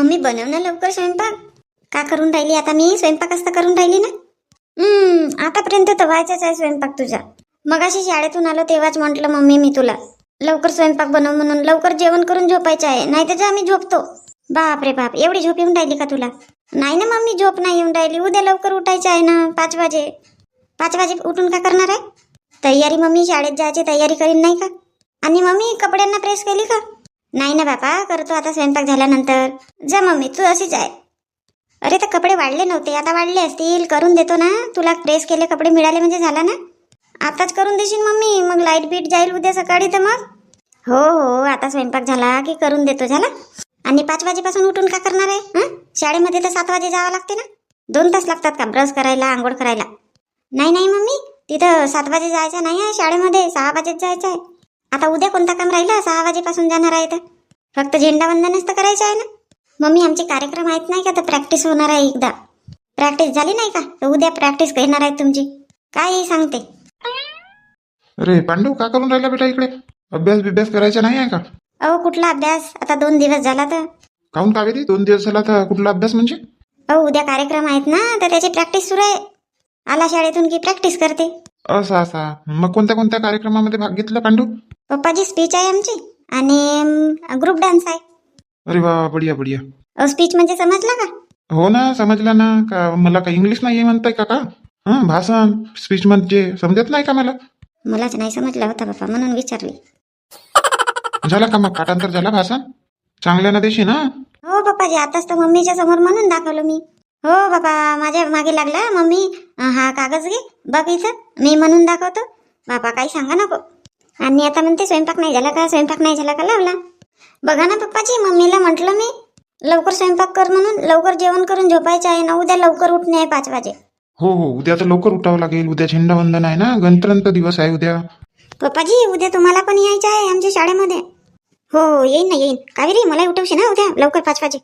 Mummy बनव ना लवकर स्वयंपाक. का करून राहिली? आता मी स्वयंपाक असता करून राहिली ना? हम्म आतापर्यंत तर व्हायचाच आहे स्वयंपाक तुझा. मगाशी शाळेतून आलो तेव्हाच म्हटलं मम्मी मी तुला. लवकर स्वयंपाक बनव म्हणून लवकर जेवण करून झोपायचं आहे. नाही तर आम्ही झोपतो. बाप रे बाप एवढी झोप येऊन राहिली का तुला? नाही ना मम्मी झोप नाही येऊन राहिली. उद्या लवकर उठायचं आहे ना पाच वाजे. पाच वाजे उठून का करणार आहे? तयारी मम्मी शाळेत जायची तयारी करीन नाही का? आणि मम्मी कपड्यांना प्रेस केली का? नाही ना बापा करतो आता स्वयंपाक झाल्यानंतर. जा मम्मी तू अशीच आहे. अरे तर कपडे वाढले नव्हते आता वाढले असतील. करून देतो ना. तुला प्रेस केले कपडे मिळाले म्हणजे झाला ना? आताच करून देशील मम्मी. मग लाइट बीट जाईल उद्या सकाळी तर मग? हो हो आता स्वयंपाक झाला की करून देतो झाला. आणि पाच वाजेपासून उठून का करणार आहे? हां? शाळेमध्ये तर सात वाजे जावं लागते ना? दोन तास लागतात का? ब्रश करायला आंघोळ करायला. नाही नाही मम्मी. तिथं सात वाजे जायचं नाही आहे शाळेमध्ये. सहा वाजेत जायचं आहे. आता उद्या कोणता काम राहिला? सहा वाजेपासून जाणार आहे तर फक्त झेंडावंदनच तर करायचं आहे ना? मम्मी आमचे कार्यक्रम आहेत नाही का? तर प्रॅक्टिस होणार आहे एकदा. प्रॅक्टिस झाली नाही का? तर उद्या प्रॅक्टिस घेणार आहेत तुमची. काय सांगते? अरे पांडू का करून राहिला बेटा इकडे? अभ्यास बिभ्यास करायचा नाही आहे का? अहो कुठला अभ्यास? आता दोन दिवस झाला तर. काहून कावेरी दोन दिवस झाला तर कुठला अभ्यास म्हणजे? अहो उद्या कार्यक्रम आहेत ना तर त्याची प्रॅक्टिस सुरू आहे. आला शाळेतून की प्रॅक्टिस करते. असा असा मग कोणत्या कोणत्या कार्यक्रमामध्ये भाग घेतला पांडू? पप्पाची स्पीच आहे आमची आणि ग्रुप डान्स आहे. अरे वा बढिया बढिया. स्पीच म्हणजे समजला का हो ना समजला ना. का मला का इंग्लिश नाही म्हणताय का का हा भाषण स्पीच म्हणजे समजत नाही का मला? मलाच नाही समजला होता बाप्पा म्हणून विचारली. झाला का मग? पाठांतर झाला भाषण? चांगल्यानं देशी ना? हो पप्पाजी आताच तर मम्मीच्या समोर म्हणून दाखवलं मी. हो बाबा माझ्या मागे लागला. मम्मी हा कागद घे. बघ इथं. मी म्हणून दाखवतो. बापा काही सांगा नको. आणि आता म्हणते स्वयंपाक नाही झाला का? स्वयंपाक नाही झाला का? लावला. बघा ना पप्पाजी मम्मीला म्हटलं मी लवकर स्वयंपाक कर म्हणून. लवकर जेवण करून झोपायचं आहे ना उद्या लवकर उठणे आहे पाच वाजे. हो हो उद्या तर लवकर उठावं लागेल. उद्या झेंडावंदन आहे ना? गणतंत्र दिवस आहे उद्या. पप्पाजी उद्या तुम्हाला पण यायचं आहे आमच्या शाळेमध्ये. हो हो येईन ना येईन. कावेरी मला उठवशी ना उद्या? लवकर पाच वाजे.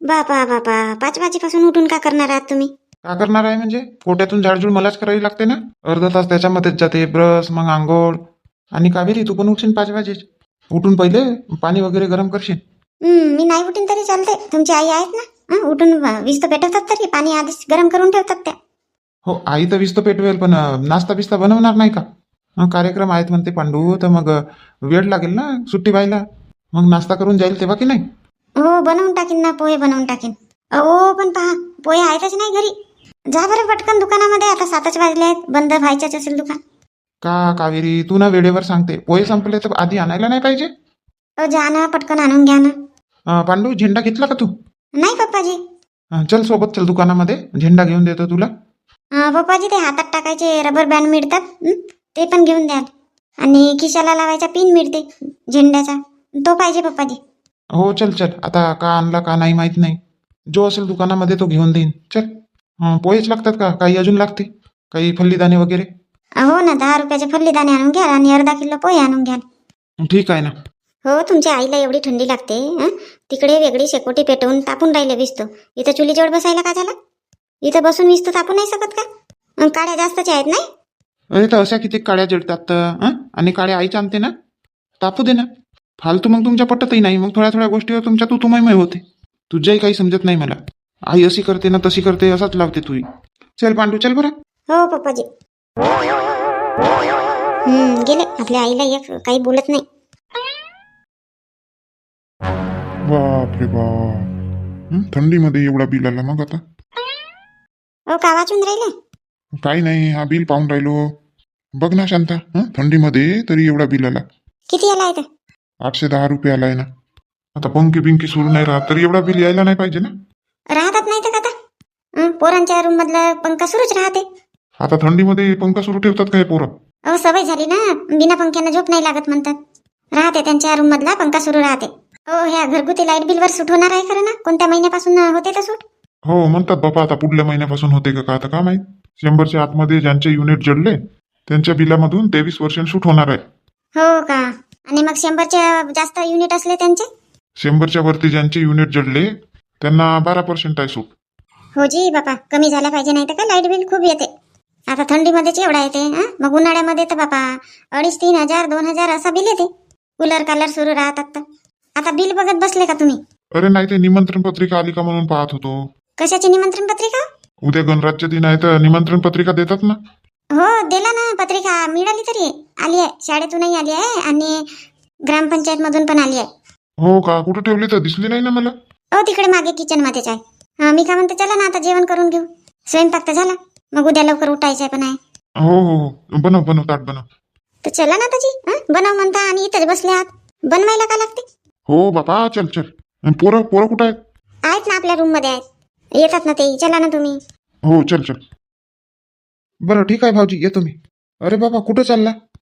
बापा बापा पाच वाजेपासून उठून का करणार आहात तुम्ही? का करणार आहे म्हणजे? पोट्यातून झाडझूड मलाच करावी लागते ना? अर्धा तास त्याच्यामध्येच जाते ब्रश मग आंघोळ. आणि कावेरी तू पण उठशील पाच वाजे उठून पहिले पाणी वगैरे गरम करशील. हं, मी नाही उठीन तरी चालते तुमची आई आहेत ना? हं, उठून व- वीस तर पेटवतात तरी पाणी आधीच गरम करून ठेवतात त्या. हो आई तर विस्त पेटवेल पण अं, नाश्ता बिस्ता बनवणार नाही का? कार्यक्रम आहेत म्हणते पांडू तर मग अं, वेळ लागेल ना सुट्टी व्हायला? मग नाश्ता करून जाईल तेव्हा की नाही? हो बनवून टाकीन ना पोहे बनवून टाकीन. हो पण पहा पोहे आहेतच नाही घरी. जा बरं पटकन दुकानामध्ये आता सातच वाजले आहेत बंद व्हायच्याच असेल दुकान. का कावेरी तू ना वेळेवर सांगते. पोहे संपले तर आधी आणायला नाही पाहिजे? अहो जा ना पटकन आणून घ्या ना. अं, पांडू झेंडा घेतला का तू? नाही पप्पाजी. अं, चल सोबत चल दुकानामध्ये. झेंडा घेऊन देतो तुला. अं, पप्पाजी ते हातात टाकायचे रबर बँड मिळतात हं? ते पण घेऊन द्याल आणि खिशाला लावायचा पिन मिळते झेंड्याचा. तो पाहिजे पप्पाजी. हो चल चल. आता का आणला का नाही माहीत नाही. जो असेल दुकानामध्ये तो घेऊन देईन. चल. हं, पोहेच लागतात का? काही अजून लागते काही फल्लीदाणे वगैरे? हो ना दहा रुपयाचे फल्लीदाणे आणून घ्याल आणि अर्धा किलो पोहे आणून घ्याल ठीक आहे ना. हो तुमच्या आईला एवढी थंडी लागते हं? तिकडे वेगळी शेकोटी पेटवून तापून राहिले विस्तो. इथं चुलीजवळ बसायला का झाला? इथं बसून विस्तो तापू नाही शकत का? काड्या जास्तच्या आहेत नाही? अरे तर अशा किती काड्या जळतात तर हं? आणि काड्या आईच आणते ना? तापू दे ना. फालतू मग तुमच्या पटतही नाही. मग थोड्या थोड्या गोष्टीवर तुमच्या तू तुमय होते. तुझ्याही काही समजत नाही मला. आई अशी करते ना तशी करते असाच लावते तुही. चल पांडू चल बरं. हो पप्पाजी. हम्म गेले. आपल्या आईला एक काही बोलत नाही. बाप रे बाप. हं, थंडीमध्ये एवढा बिल आला मग आता? हो का वाचून राहिले? काही नाही हा बिल पाहून राहिलो. बघ ना शांता. हं, थंडीमध्ये तरी एवढा बिल आला. किती आला इथं? आठशे दहा रुपये आलाय ना. आता पंखी बिंकी सुरू नाही राहत तरी एवढा बिल यायला नाही पाहिजे ना. राहतात नाही तर का आता हं, पोरांच्या रूम मधला पंखा सुरूच राहते. आता थंडीमध्ये पंखा सुरू ठेवतात काय पोरं? अहो सवय झाली ना. बिना पंख्यानं झोप नाही लागत म्हणतात. राहते त्यांच्या रूम मधला पंखा सुरू राहते. हो ह्या घरगुती लाइट बिलवर सूट होणार आहे खरं ना? कोणत्या महिन्यापासून होते तर सूट? हो म्हणतात बापा आता पुढल्या महिन्यापासून होते का का आता का माहीत? शंभरच्या आतमध्ये ज्यांचे युनिट जडले त्यांच्या बिलामधून तेवीस पर्सेंट सूट होणार आहे. हो का? आणि मग शंभरच्या जास्त युनिट असले त्यांचे? शंभरच्या वरती ज्यांचे युनिट जडले त्यांना बारा पर्सेंट आहे सूट. हो जी बापा कमी झाला पाहिजे नाही तर का लाइट बिल खूप येते. आता थंडीमध्येच एवढा येते हं? मग उन्हाळ्यामध्ये तर बापा अडीच तीन हजार दोन हजार असा बिल येते. कूलर कालर सुरू राहतात तर. आता बिल बघत बसले का तुम्ही? अरे नाही ते निमंत्रण पत्रिका आली का म्हणून पाहत होतो. कशाची निमंत्रण पत्रिका? उद्या गणराज्य दिन आहे तर निमंत्रण पत्रिका देतात ना? हो दिला ना पत्रिका. मिळाली तरी. आली आहे. शाळेतूनही आली आहे आणि ग्रामपंचायत मधून पण आली आहे. हो का? कुठं ठेवली तर? दिसली नाही ना मला? हो तिकडे मागे किचन मध्येच आहे हा मी काय म्हणते चला ना आता जेवण करून घेऊ. स्वयंपाक तर झाला. मग उद्या लवकर उठायचं आहे पण आहे. हो हो हो. बनव बनव ताट बनव. तर चला ना ताजी हं? बनव म्हणता आणि इथंच बसले आहात. बनवायला का लागते? हो बापा चल चल. पोरं पोरं कुठं आहेत? आहेत ना आपल्या रूममध्ये आहेत. येतात ना ते. चला ना तुम्ही. हो चल चल. बरं ठीक आहे भाऊजी येतो मी. अरे बाबा कुठं चालला?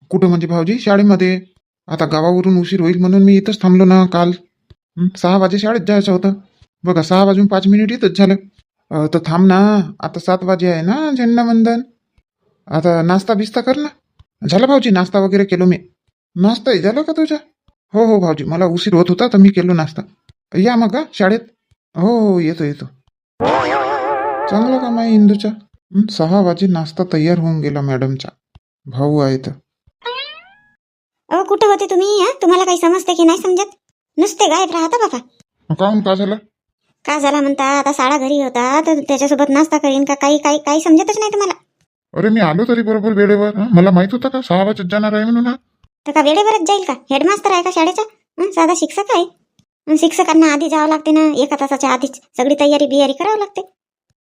कुठं म्हणजे भाऊजी? शाळेमध्ये. आता गावावरून उशीर होईल म्हणून मी इथंच थांबलो ना काल. हं, सहा वाजे शाळेत जायचं होतं. बघा सहा वाजून पाच मिनिट इथंच झालं. अं, तर थांब ना. आता सात वाजे आहे ना झेंडावंदन आता नाश्ता बिस्ता कर ना. झाला भाऊजी नाश्ता वगैरे केलो मी. नाश्ताही झाला का तुझा? हो हो भाऊजी मला उशीर होत होता तर मी केलो नाश्ता. या मग हा, शाळेत. हो हो येतो येतो. चांगलं काम आहे इंदूच्या. हं, सहा वाजे नाश्ता तयार होऊन गेला मॅडमचा. भाऊ आहे तर अहो कुठं होते तुम्ही हं? तुम्हाला काही समजते की नाही समजत? नुसते गायब राहता बाबा काहून? का झालं? का झाला म्हणता? आता साडा घरी होता तर त्याच्यासोबत नाश्ता करीन का? काही काही काही समजतच नाही तुम्हाला. अरे मी आलो तरी बरोबर वेळेवर हं? मला माहीत होतं का सहा वाजत जाणार आहे म्हणून हं? तर का वेळेवरच जाईल का? हेडमास्तर आहे का शाळेचा? हं? साधा शिक्षक आहे. हं, शिक्षकांना आधी जावं लागते ना एका तासाच्या आधीच सगळी तयारी बियारी करावं लागते.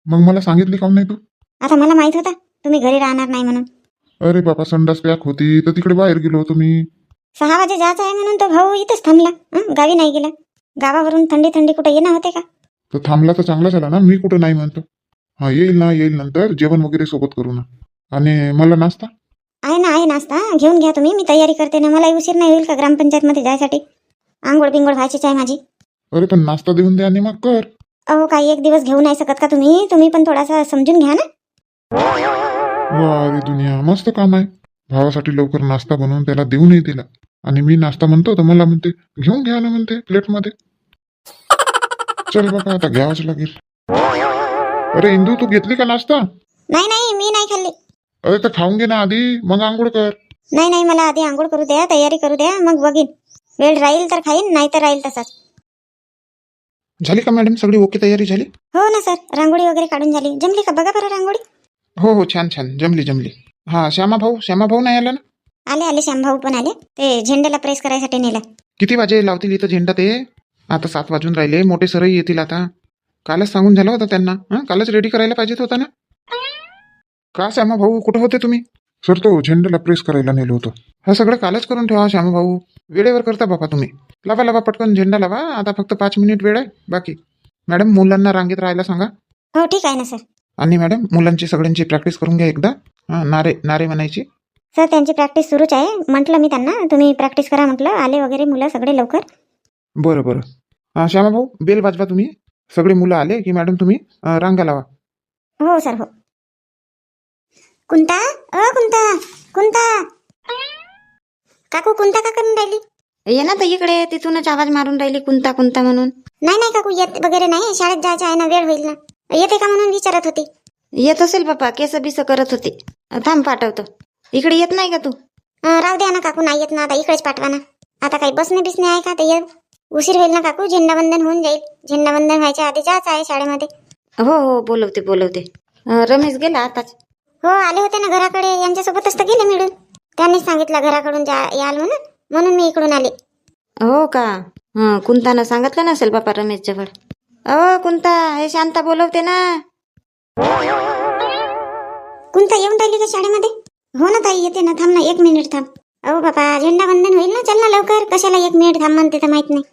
मग मला सांगितली काहून नाही तू? आता मला माहीत होता तुम्ही घरी राहणार नाही म्हणून. अरे बापा संडास पॅक होती तर तिकडे बाहेर गेलो होतो मी. सहा वाजे जायचं आहे म्हणून तो भाऊ इथंच थांबला. हं? गावी नाही गेला. गावावरून थंडी थंडी कुठे येणं होते का? तर थांबला तर चांगला झाला ना मी कुठं नाही म्हणतो. हा येईल ना येईल नंतर जेवण वगैरे सोबत करू ना. आणि मला नाश्ता? आहे ना आहे नाश्ता. घेऊन घ्या तुम्ही मी तयारी करते ना. मला उशीर नाही होईल का ग्रामपंचायत मध्ये जायसाठी? आंघोळ बिंगोळ व्हायचीच आहे माझी. अरे पण नाश्ता देऊन दे आणि मग कर. अहो काही एक दिवस घेऊ नाही शकत का तुम्ही? तुम्ही पण थोडासा समजून घ्या ना. वा अरे दुनिया मस्त काम आहे. भावासाठी लवकर नाश्ता बनवून त्याला देऊनही दिला. आणि मी नाश्ता म्हणतो तर मला म्हणते घेऊन घ्या ना म्हणते प्लेटमध्ये. चल बाबा आता घ्यावंच लागेल. अरे इंदू तू घेतली का नाश्ता? नाही नाही मी नाही खाल्ली. अरे तर खाऊन घे ना आधी मग आंघोळ कर. नाही नाही मला आधी आंघोळ करू द्या तयारी करू द्या मग बघीन. वेळ राहील तर खाईन नाही तर राहील तसाच. झाली का मॅडम सगळी ओके तयारी झाली? हो ना सर रांगोळी वगैरे काढून झाली. जमली का? बघा बरं रांगोळी. हो हो छान छान. जमली जमली. हा श्यामा भाऊ श्यामा भाऊ नाही आला ना? आले आले श्यामभाऊ पण आले. ते झेंड्याला प्रेस करायसाठी नेला. किती वाजे लावतील इथं झेंडा ते? आता सात वाजून राहिले मोठे सरही येतील आता. कालच सांगून झाला होता त्यांना. हं? कालच रेडी करायला पाहिजेत होता ना? का श्यामा भाऊ कुठं होते तुम्ही? सर तो झेंड्याला प्रेस करायला नेलो होतो. हा सगळं कालच करून ठेवा श्यामा भाऊ. वेळेवर करता बाबा तुम्ही. लावा लावा पटकन झेंडा लावा. आता फक्त पाच मिनिट वेळ आहे. बाकी. मॅडम मुलांना रांगेत राहायला सांगा. हो ठीक आहे ना सर आणि मॅडम मुलांची सगळ्यांची प्रॅक्टिस करून घ्या एकदा. हा नारे नारे म्हणायची. सर त्यांची प्रॅक्टिस सुरूच आहे. म्हटलं मी त्यांना तुम्ही प्रॅक्टिस करा म्हटलं. आले वगैरे मुलं सगळे लवकर. बरं बरं. हा श्यामा भाऊ बेल वाजवा तुम्ही. सगळे मुलं आले की मॅडम तुम्ही अं, रांगा लावा. हो सर हो. कुंता? अ कुंता. कुंता. काकू कुंता का करून राहिली? ये ना तर इकडे तिथूनच आवाज मारून राहिली कुंता कुंता म्हणून. नाही नाही काकू येत वगैरे नाही. शाळेत जायचं आहे ना वेळ होईल ना. येते का म्हणून विचारत होती? येत असेल बापा केस बिस करत होते. थांब पाठवतो. इकडे येत नाही का तू? अं, राहू द्या ना काकू नाही येत ना आता इकडेच पाठवा ना. आता काही बसणे बिसणे आहे का? ते ये. उशीर होईल ना काकू? झेंडावंदन होऊन जाईल. झेंडावंदन व्हायच्या आधी जायचं आहे शाळेमध्ये. हो हो बोलवते बोलवते. अं, रमेश गेला आताच. हो आले होते ना घराकडे. यांच्यासोबतच तर गेले मिळून. त्यांनीच सांगितलं घराकडून जा याल म्हणून. म्हणून मी इकडून आले. हो का? हं कुंतानं सांगितलं नसेल बापा रमेश जवळ अहो कुंता हे शांता बोलवते ना. कुंता येऊन राहिली का शाळेमध्ये? हो ना ताई येते ना. थांब ना एक मिनिट थांब. अहो बापा झेंडावंदन होईल ना? चल ना लवकर. कशाला एक मिनिट थांब म्हणते तर माहीत नाही.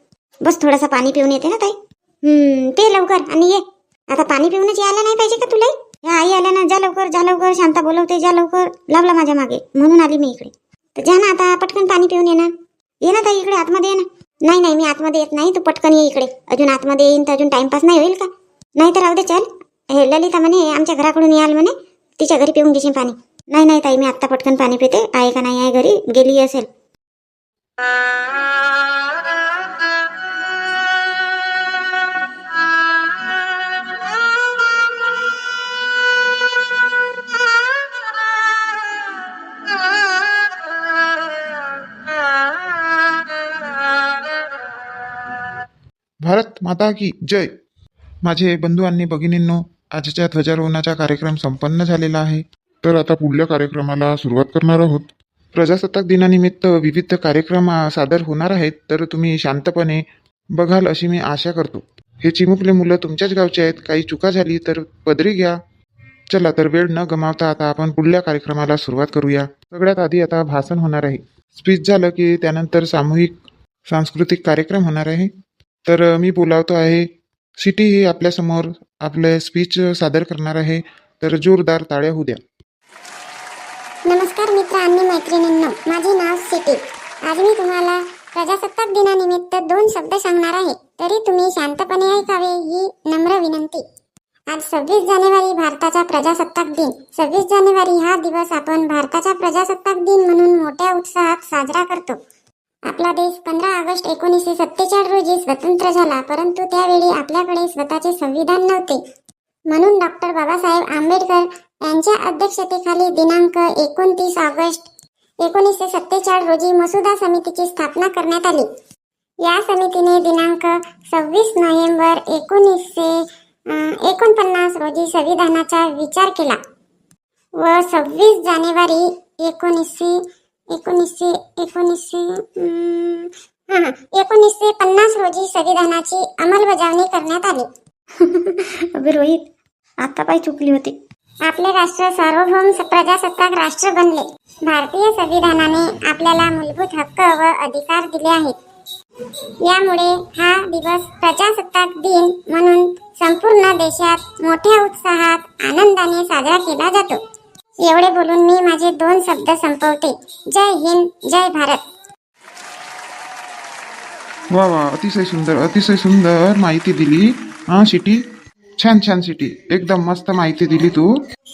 बस थोडासा पाणी पिऊन येते ना ताई? हम्म ते लवकर आणि ये. आता पाणी पिऊनच यायला नाही पाहिजे का तुला? या आई आल्या ना जा लवकर जा लवकर. शांता बोलवते जा लवकर. लावला माझ्या मागे. म्हणून आली मी इकडे. तर जा ना आता पटकन पाणी पिऊन ये ना. ये ना ताई इकडे आतमध्ये ये ना. नाही नाही मी आतमध्ये येत नाही. तू पटकन ये इकडे. अजून आतमध्ये येईन तर अजून टाइमपास नाही होईल का? नाही तर राहू दे चल. हे ललिता म्हणे आमच्या घराकडून याल म्हणे. तिच्या घरी पिऊन घेशील पाणी. नाही नाही ताई मी आत्ता पटकन पाणी पिते. आहे का नाही आहे घरी? गेली असेल. भारत माता की जय. माझे बंधू आणि भगिनींनो आजच्या ध्वजारोहणाचा कार्यक्रम संपन्न झालेला आहे. तर आता पुढल्या कार्यक्रमाला सुरुवात करणार आहोत. प्रजासत्ताक दिनानिमित्त विविध कार्यक्रम सादर होणार आहेत. तर तुम्ही शांतपणे बघाल अशी मी आशा करतो. हे चिमुकले मुलं तुमच्याच गावचे आहेत. काही चुका झाली तर पदरी घ्या. चला तर वेळ न गमावता आता आपण पुढल्या कार्यक्रमाला सुरुवात करूया. सगळ्यात आधी आता भाषण होणार आहे. स्पीच झालं की त्यानंतर सामूहिक सांस्कृतिक कार्यक्रम होणार आहे. तर मी बोलावतो आहे सिटी ही आपल्यासमोर आपले स्पीच सादर करणार आहे तर जोरदार ताळ्या होऊ द्या. नमस्कार मित्र आणि मैत्रिणींनो माझे नाव सिटी. आज मी तुम्हाला प्रजासत्ताक दिनानिमित्त दोन शब्द सांगणार आहे तरी तुम्ही शांतपणे ऐकावे ही नम्र विनंती. आज सव्वीस जानेवारी भारताचा प्रजासत्ताक दिन. सव्वीस जानेवारी हा दिवस आपण भारताचा प्रजासत्ताक दिन म्हणून मोठ्या उत्साहात साजरा करतो. आपला देश पंधरा ऑगस्ट एकोणीसशे सत्तेचाळीस रोजी स्वतंत्र झाला परंतु त्यावेळी आपल्याकडे स्वतःचे संविधान नव्हते. म्हणून डॉक्टर बाबासाहेब आंबेडकर यांच्या अध्यक्षतेखाली दिनांक एकोणतीस ऑगस्ट एकोणीसशे सत्तेचाळीस रोजी मसुदा समितीची स्थापना करण्यात आली. या समितीने दिनांक सव्वीस नोव्हेंबर एकोणीसशे एकोणपन्नास रोजी संविधानाचा विचार केला व सव्वीस जानेवारी एकोणीसशे एकोणीसशे एकोणीसशे हा हा. एकोणीसशे पन्नास रोजी संविधानाची अंमलबजावणी करण्यात आली. अबे रोहित आता पाय चुकली होती. आपले राष्ट्र सार्वभौम प्रजासत्ताक राष्ट्र बनले. भारतीय संविधानाने आपल्याला मूलभूत हक्क व अधिकार दिले आहेत. यामुळे हा दिवस प्रजासत्ताक दिन म्हणून संपूर्ण देशात मोठ्या उत्साहात आनंदाने साजरा केला जातो. एवढे बोलून मी माझे दोन शब्द संपवते. जय हिंद जय भारत. वा वा अतिशय सुंदर अतिशय सुंदर माहिती दिली. हा सिटी छान छान सिटी एकदम मस्त माहिती दिली तू.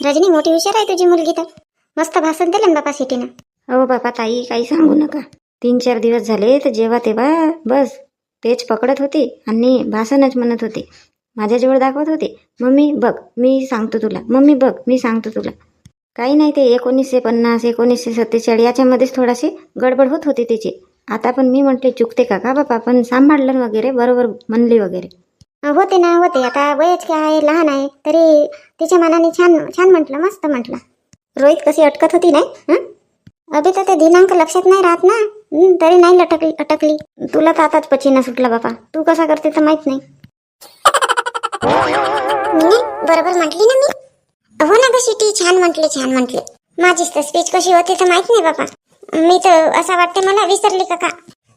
रजनी मोठी हुशार आहे तुझी मुलगी तर. मस्त भाषण दिलं ना बापा सिटीनं हो बापा ताई काही सांगू नका. तीन चार दिवस झाले तर जेव्हा तेव्हा बस पेज पकडत होती आणि भाषणच म्हणत होती. माझ्याजवळ दाखवत होती. मम्मी बघ मी सांगतो तुला. मम्मी बघ मी सांगतो तुला. काही नाही ते एकोणीसशे पन्नास एकोणीसशे सत्तेचाळीस याच्यामध्येच थोडाशी गडबड होत होती तिची. आता पण मी म्हटले चुकते का? का बापा? पण सांभाळलं वगैरे बरोबर म्हणली वगैरे. होते ना होते. आता वयच काय आहे लहान आहे तरी तिच्या मनाने छान छान म्हटलं मस्त म्हटलं. रोहित कशी अटकत होती नाही? हं? अभि तर ते दिनांक लक्षात नाही राहत ना. तरी नाही लटकली अटकली. तुला तर आताच पचिना सुटला बापा. तू कसा करते तर माहीत नाही. मी? बरोबर म्हटली ना मी? हो ना ग सिटी छान म्हटले छान म्हटले. माझीच तर स्पीच कशी होती तर माहीत नाही बाबा मी तर असं वाटते मला विसरली का का.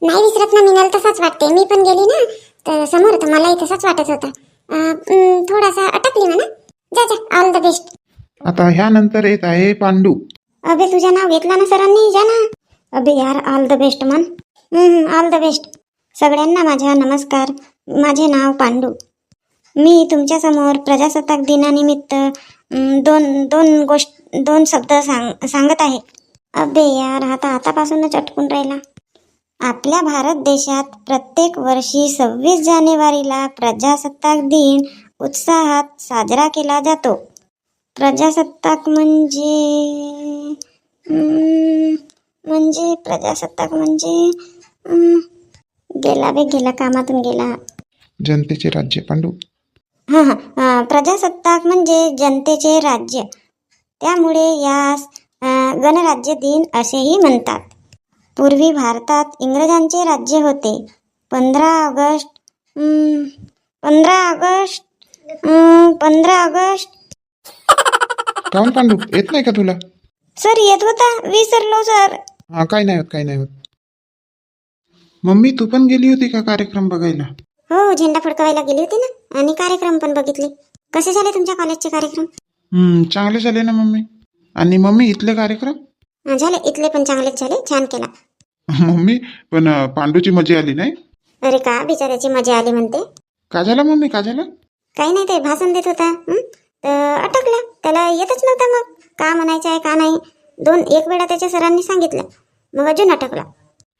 नाही विसरत ना मिनाल तसाच वाटते मी पण गेली ना तर समोर तर मलाही तसाच वाटत होता. अं, अं, थोडासा अटकली म्हणा. जा जा ऑल द बेस्ट आता ह्यानंतर येत आहे पांडू. अबे तुझं नाव घेतलं ना सरांनी? जा ना. अबे यार ऑल द बेस्ट मन ऑल द बेस्ट सगळ्यांना माझा नमस्कार. माझे नाव पांडू. मी तुमच्यासमोर प्रजासत्ताक दिनानिमित्त दोन दोन गोष्ट दोन शब्द सांग सांगत आहे. अबे यार आता आतापासूनच अटकून राहिला. आपल्या भारत देशात प्रत्येक वर्षी सव्वीस जानेवारीला प्रजासत्ताक दिन उत्साहात साजरा केला जातो. प्रजासत्ताक म्हणजे म्हणजे प्रजासत्ताक म्हणजे गेला बे गेला कामातून गेला. जनतेचे राज्य पांडू हां हां. प्रजासत्ताक म्हणजे जनतेचे राज्य. त्यामुळे यास गणराज्य दिन असेही म्हणतात. पूर्वी भारतात इंग्रजांचे राज्य होते. पंधरा ऑगस्ट पंधरा ऑगस्ट पंधरा ऑगस्ट. काऊन पांडू येत नाही का तुला? सर येत होता. विसरलो सर. हा काही नाही होत काही नाही होत. मम्मी तू पण गेली होती का कार्यक्रम बघायला? हो झेंडा फडकवायला गेली होती ना? आणि कार्यक्रम पण बघितले. कसे झाले तुमच्या कॉलेजचे कार्यक्रम? हम्म चांगले झाले ना मम्मी. आणि मम्मी इथले कार्यक्रम? अं, झाले. इथले पण चांगलेच झाले. छान केला. मम्मी पण अं, पांडूची मजा आली नाही? अरे का? बिचाऱ्याची मजा आली म्हणते. का झालं मम्मी? का झालं? काही नाही ते भाषण देत होता. हं? तर अटकला. त्याला येतच नव्हता मग. का म्हणायचं आहे का नाही? दोन एक वेळा त्याच्या सरांनी सांगितलं. मग अजून अटकला.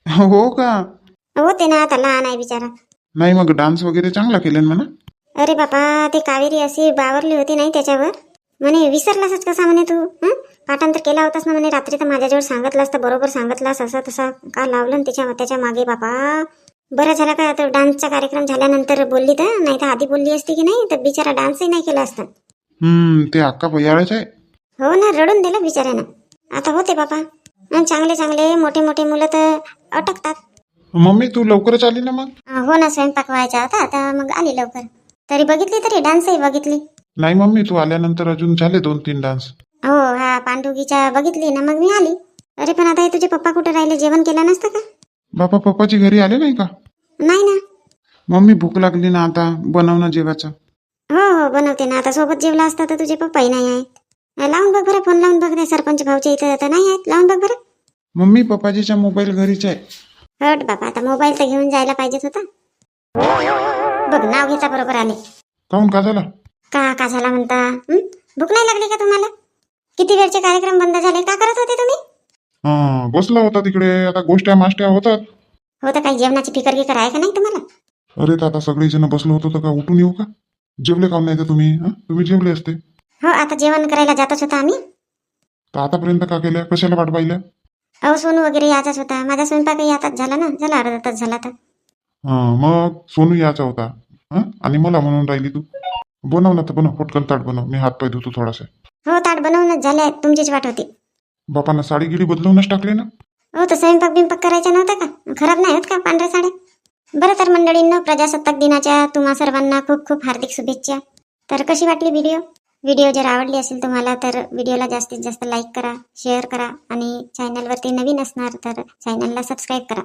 हो का? होते ना आता लहान आहे बिचारा. नाही मग डान्स वगैरे चांगला केला ना म्हणा. अरे बापा ते कावेरी अशी बावरली होती नाही त्याच्यावर? म्हणे विसरलासच कसा म्हणे तू हं? पाठांतर केला होतास ना म्हणे रात्री तर माझ्याजवळ सांगितलास तर बरोबर सांगितलास असं तसा का लावलं त्याच्या त्याच्यामागे बापा? बरं झालं का तो डान्सचा कार्यक्रम झाल्यानंतर बोलली तर? नाही तर आधी बोलली असती की नाही तर बिचारा डान्सही नाही केला असता. हम्म ते अक्का भैयाळच आहे? हो ना रडून दिलं बिचाऱ्यानं. आता होते अन् चांगले चांगले मोठे मोठे मुलं तर अटकतात. मम्मी तू लवकरच आली ना मग? हो ना स्वयंपाक व्हायचा होता आता मग आली लवकर. तरी बघितली तरी डान्सही बघितली. नाही मम्मी तू आल्यानंतर अजून झाले दोन तीन डान्स. हो हा पांडुगीच्या बघितली ना मग मी आली. अरे पण आता हे तुझे पप्पा कुठे राहिले? जेवण केलं नसतं का? बापा पप्पाची घरी आले नाही का? नाही ना. मम्मी भूक लागली ना आता बनव ना जेवायचं. हो हो बनवते ना. आता सोबत जेवला असता तर तुझे पप्पाही नाही आहेत. लावून बघ बरं फोन लावून बघ ते सरपंच भाऊच्या इथं तर नाही आहेत. लावून बघ बरं. मम्मी पप्पाजीचा मोबाईल घरीच आहे. हट बाबा आता मोबाईल तर घेऊन जायला पाहिजेच होता. बघ नाव घेता बरोबर आले. काहून? का झाला? का का झाला म्हणता? हं? भूक नाही लागली का तुम्हाला? किती वेळचे कार्यक्रम बंद झाले? का करत होते तुम्ही? हा बसला होता तिकडे. आता गोष्ट्या माष्ट्या होतात. हो तर काही जेवणाची फिकर गिकर आहे का नाही तुम्हाला? अरे तर आता सगळे जण बसलो होतो तर का उठून येऊ का? जेवले काहून नाही तर तुम्ही? हं? तुम्ही जेवले असते. हो आता जेवण करायला जातच होता आम्ही. तर आतापर्यंत का केल्या? कशाला वाट पाहिल्या? अहो सोनू वगैरे याचाच होता. माझा स्वयंपाकही आताच झाला ना. झाला अर्धा तास झाला तर हा मग सोनू याचा होता. हं? आणि मला म्हणून राहिली तू. बनव ना तर बनव. पटकन ताट बनव. मी हात पाय धुतो थोडासा. हो ताट बनवूनच झाले आहेत. तुमचीच वाट होती. बापानं साडी गिडी बदलवूनच टाकले ना? हो तर स्वयंपाक बिंपाक करायचा नव्हता का? खराब नाही होत का पांढऱ्या साड्या? बरं तर मंडळींनो प्रजासत्ताक दिनाच्या तुम्हा सर्वांना खूप खूप हार्दिक शुभेच्छा. तर कशी वाटली व्हिडिओ? व्हिडिओ जर आवडली असेल तुम्हाला तर व्हिडिओला जास्तीत जास्त लाईक करा शेअर करा आणि चॅनलवरती नवीन असणार तर चॅनलला सबस्क्राईब करा.